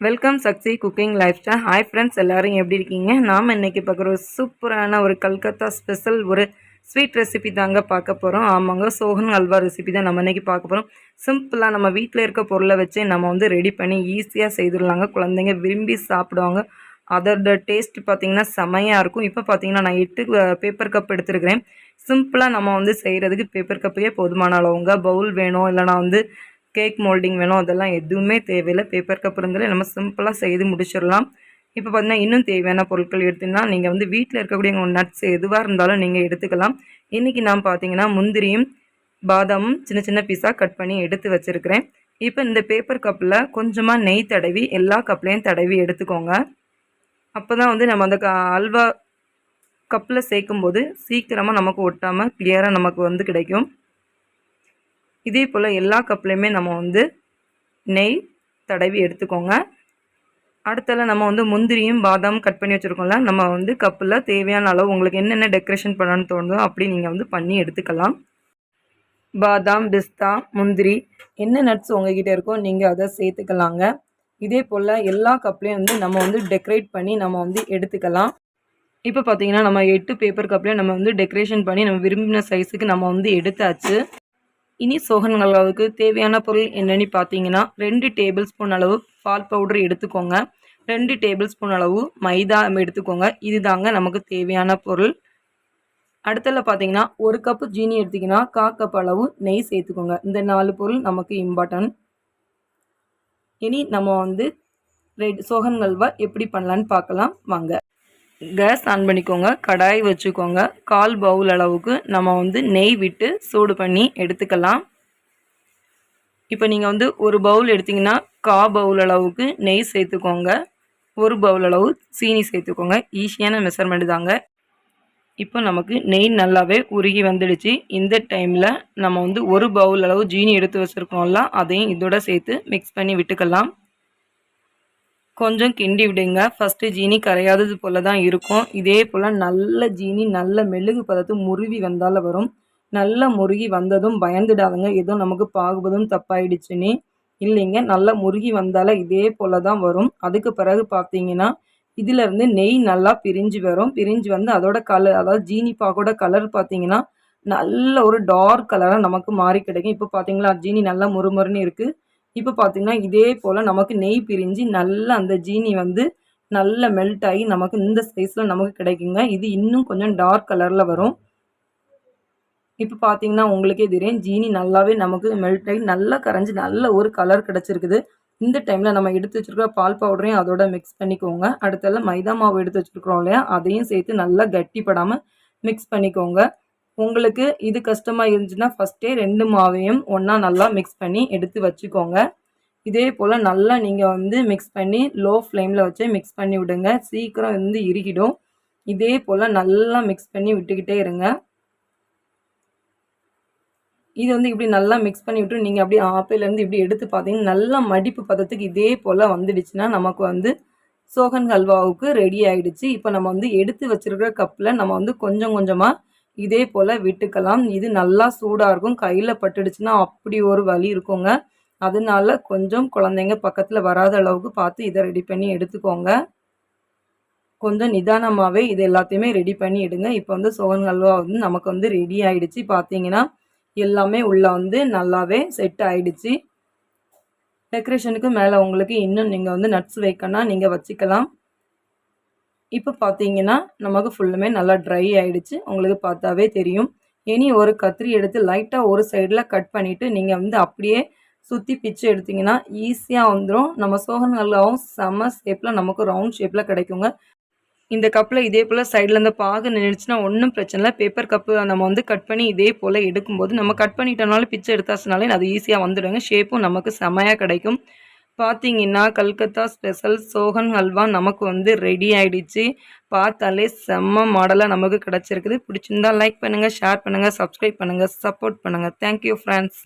Welcome Sakshi cooking lifestyle hi friends எல்லோரும் எப்படி இருக்கீங்க? நாம் இன்றைக்கி பார்க்குற ஒரு சூப்பரான ஒரு கல்கத்தா ஸ்பெஷல் ஒரு ஸ்வீட் ரெசிபி தாங்க பார்க்க போகிறோம் ஆமாங்க சோகன் அல்வா ரெசிபி தான் நம்ம இன்னைக்கு பார்க்க போகிறோம் சிம்பிளாக நம்ம வீட்டில் இருக்க பொருளை வச்சு நம்ம வந்து ரெடி பண்ணி ஈஸியாக செய்துடலாங்க. குழந்தைங்க விரும்பி சாப்பிடுவாங்க. அதோட டேஸ்ட் பார்த்திங்கன்னா செமையாக இருக்கும். இப்போ பார்த்தீங்கன்னா நான் எட்டு பேப்பர் கப் எடுத்துருக்கிறேன். சிம்பிளாக நம்ம வந்து செய்கிறதுக்கு பேப்பர் கப்பையே போதுமான அளவுங்க. பவுல் வேணும். இல்லைனா வந்து கேக் மோல்டிங் வேணும் அதெல்லாம் எதுவுமே தேவையில்லை. பேப்பர் கப் இருந்தாலே நம்ம சிம்பிளாக செய்து முடிச்சிடலாம். இப்போ பார்த்தீங்கன்னா இன்னும் தேவையான பொருட்கள் எடுத்தீங்கன்னா நீங்கள் வந்து வீட்டில் இருக்கக்கூடிய நட்ஸ் எதுவாக இருந்தாலும் நீங்கள் எடுத்துக்கலாம். இன்றைக்கி நான் பார்த்தீங்கன்னா முந்திரியும் பாதாமும் சின்ன சின்ன பீஸாக கட் பண்ணி எடுத்து வச்சுருக்கிறேன். இப்போ இந்த பேப்பர் கப்பில் கொஞ்சமாக நெய் தடவி எல்லா கப்லேயும் தடவி எடுத்துக்கோங்க. அப்போ தான் வந்து நம்ம அந்த க அல்வா கப்பில் சேர்க்கும்போது சீக்கிரமாக நமக்கு ஒட்டாமல் கிளியராக நமக்கு வந்து கிடைக்கும். இதே போல் எல்லா கப்லேயுமே நம்ம வந்து நெய் தடவி எடுத்துக்கோங்க. அடுத்தல நம்ம வந்து முந்திரியும் பாதாம் கட் பண்ணி வச்சுருக்கோம்ல நம்ம வந்து கப்பில் தேவையான அளவு உங்களுக்கு என்னென்ன டெக்கரேஷன் பண்ணணும்னு தோணுதோ அப்படி நீங்கள் வந்து பண்ணி எடுத்துக்கலாம். பாதாம் பிஸ்தா முந்திரி என்ன நட்ஸ் உங்ககிட்ட இருக்கோ நீங்கள் அதை சேர்த்துக்கலாங்க. இதே போல் எல்லா கப்லேயும் வந்து நம்ம வந்து டெக்கரேட் பண்ணி நம்ம வந்து எடுத்துக்கலாம். இப்போ பார்த்தீங்கன்னா நம்ம எட்டு பேப்பர் கப்லேயும் நம்ம வந்து டெக்கரேஷன் பண்ணி நம்ம விரும்பின சைஸுக்கு நம்ம வந்து எடுத்தாச்சு. இனி சோகன் அளவுக்கு தேவையான பொருள் என்னென்னு பார்த்தீங்கன்னா ரெண்டு டேபிள் ஸ்பூன் அளவு பால் பவுடர் எடுத்துக்கோங்க. ரெண்டு டேபிள் ஸ்பூன் அளவு மைதா எடுத்துக்கோங்க. இது தாங்க நமக்கு தேவையான பொருள். அடுத்தல பார்த்தீங்கன்னா ஒரு கப்பு ஜீனி எடுத்திங்கன்னா கா கப் அளவு நெய் சேர்த்துக்கோங்க. இந்த நாலு பொருள் நமக்கு இம்பார்ட்டன்ட் இனி நம்ம வந்து ரெட் சோகன் அல்வா எப்படி பண்ணலான்னு பார்க்கலாம். வாங்க. கேஸ் ஆன் பண்ணிக்கோங்க கடாய் வச்சுக்கோங்க. கால் பவுல் அளவுக்கு நம்ம வந்து நெய் விட்டு சூடு பண்ணி எடுத்துக்கலாம். இப்போ நீங்கள் வந்து ஒரு பவுல் எடுத்திங்கன்னா கா பவுல் அளவுக்கு நெய் சேர்த்துக்கோங்க. ஒரு பவுல் அளவு சீனி சேர்த்துக்கோங்க. ஈஸியான மெஷர்மெண்ட் தாங்க. இப்போ நமக்கு நெய் நல்லாவே உருகி வந்துடுச்சு. இந்த டைமில் நம்ம வந்து ஒரு பவுல் அளவு ஜீனி எடுத்து வச்சுருக்கோம்ல அதையும் இதோட சேர்த்து மிக்ஸ் பண்ணி விட்டுக்கலாம். கொஞ்சம் கிண்டி விடுங்க. ஃபஸ்ட்டு ஜீனி கரையாதது போல் தான் இருக்கும். இதே போல் நல்ல ஜீனி நல்ல மெழுகு பதத்து முருவி வந்தால் வரும். நல்ல முருகி வந்ததும் பயந்துடாதுங்க. ஏதோ நமக்கு பாகுபதும் தப்பாயிடுச்சுன்னு இல்லைங்க நல்லா முருகி வந்தால இதே போல் தான் வரும். அதுக்கு பிறகு பார்த்தீங்கன்னா இதிலேருந்து நெய் நல்லா பிரிஞ்சு வரும். பிரிஞ்சு வந்து அதோட கலர் அதாவது ஜீனி பாக்கோட கலர் பார்த்தீங்கன்னா நல்ல ஒரு டார்க் கலராக நமக்கு மாறி கிடைக்கும். இப்போ பார்த்தீங்களா ஜீனி நல்லா முறுமுறுன்னு இருக்குது இப்போ பார்த்திங்கன்னா இதே போல் நமக்கு நெய் பிரிஞ்சு நல்லா அந்த ஜீனி வந்து நல்லா மெல்ட் ஆகி நமக்கு இந்த சைஸில் நமக்கு கிடைக்குங்க. இது இன்னும் கொஞ்சம் டார்க் கலரில் வரும். இப்போ பார்த்தீங்கன்னா உங்களுக்கே தெரியும் ஜீனி நல்லாவே நமக்கு மெல்ட் ஆகி நல்லா கரைஞ்சி நல்ல ஒரு கலர் கிடச்சிருக்குது. இந்த டைமில் நம்ம எடுத்து வச்சுருக்கிற பால் பவுடரையும் அதோட மிக்ஸ் பண்ணிக்கோங்க. அடுத்தெல்லாம் மைதா மாவு எடுத்து வச்சுருக்குறோம் இல்லையா அதையும் சேர்த்து நல்லா கட்டிப்படாமல் மிக்ஸ் பண்ணிக்கோங்க. உங்களுக்கு இது கஷ்டமாக இருந்துச்சுன்னா ஃபஸ்ட்டே ரெண்டு மாவையும் ஒன்றா நல்லா மிக்ஸ் பண்ணி எடுத்து வச்சுக்கோங்க. இதே போல் நல்லா நீங்கள் வந்து மிக்ஸ் பண்ணி லோ ஃப்ளேமில் வச்சு மிக்ஸ் பண்ணி விடுங்க. சீக்கிரம் வந்து இறுகிடும் இதே போல் நல்லா மிக்ஸ் பண்ணி விட்டுக்கிட்டே இருங்க. இது வந்து இப்படி நல்லா மிக்ஸ் பண்ணி விட்டு நீங்கள் அப்படியே ஆப்பிலேருந்து இப்படி எடுத்து பார்த்தீங்கன்னா நல்லா மடிப்பு பதத்துக்கு இதே போல் வந்துடுச்சுன்னா நமக்கு வந்து சோகன் ஹல்வாவுக்கு ரெடி ஆகிடுச்சு இப்போ நம்ம வந்து எடுத்து வச்சுருக்கிற கப்பில் நம்ம வந்து கொஞ்சம் கொஞ்சமாக இதே போல் விட்டுக்கலாம். இது நல்லா சூடாக இருக்கும். கையில் பட்டுடுச்சுன்னா அப்படி ஒரு வலி இருக்குங்க. அதனால கொஞ்சம் குழந்தைங்க பக்கத்தில் வராத அளவுக்கு பார்த்து இதை ரெடி பண்ணி எடுத்துக்கோங்க. கொஞ்சம் நிதானமாகவே இது எல்லாத்தையுமே ரெடி பண்ணி எடுங்க. இப்போ வந்து சோகன் அல்வா வந்து நமக்கு வந்து ரெடி ஆகிடுச்சு பார்த்தீங்கன்னா எல்லாமே உள்ளே வந்து நல்லாவே செட் ஆகிடுச்சு டெக்கரேஷனுக்கு மேலே உங்களுக்கு இன்னும் நீங்கள் வந்து நட்ஸ் வைக்கணும்னா நீங்கள் வச்சுக்கலாம். இப்போ பார்த்தீங்கன்னா நமக்கு ஃபுல்லுமே நல்லா ட்ரை ஆகிடுச்சு உங்களுக்கு பார்த்தாவே தெரியும். இனி ஒரு கத்திரி எடுத்து லைட்டாக ஒரு சைடில் கட் பண்ணிவிட்டு நீங்கள் வந்து அப்படியே சுற்றி பிச்சு எடுத்திங்கன்னா ஈஸியாக வந்துடும் நம்ம சோகன்களாகவும் செம்ம ஷேப்பில் நமக்கு ரவுண்ட் ஷேப்பில் கிடைக்குங்க. இந்த கப்பில் இதே போல் சைடில் இந்த பாகு நின்றுச்சுன்னா ஒன்றும் பிரச்சனை இல்லை. பேப்பர் கப்பு நம்ம வந்து கட் பண்ணி இதே போல் எடுக்கும்போது நம்ம கட் பண்ணிட்டோம்னாலும் பிச்சை எடுத்தாச்சுனாலே அது ஈஸியாக வந்துடுங்க. ஷேப்பும் நமக்கு செமையாக கிடைக்கும். பார்த்தீங்கன்னா கல்கத்தா ஸ்பெஷல் சோகன் ஹல்வா நமக்கு வந்து ரெடி ஆகிடுச்சு பார்த்தாலே செம்ம மாடலாக நமக்கு கிடச்சிருக்குது. பிடிச்சிருந்தா லைக் பண்ணுங்கள் ஷேர் பண்ணுங்கள் சப்ஸ்கிரைப் பண்ணுங்கள் சப்போர்ட் பண்ணுங்கள் தேங்க்யூ ஃப்ரெண்ட்ஸ்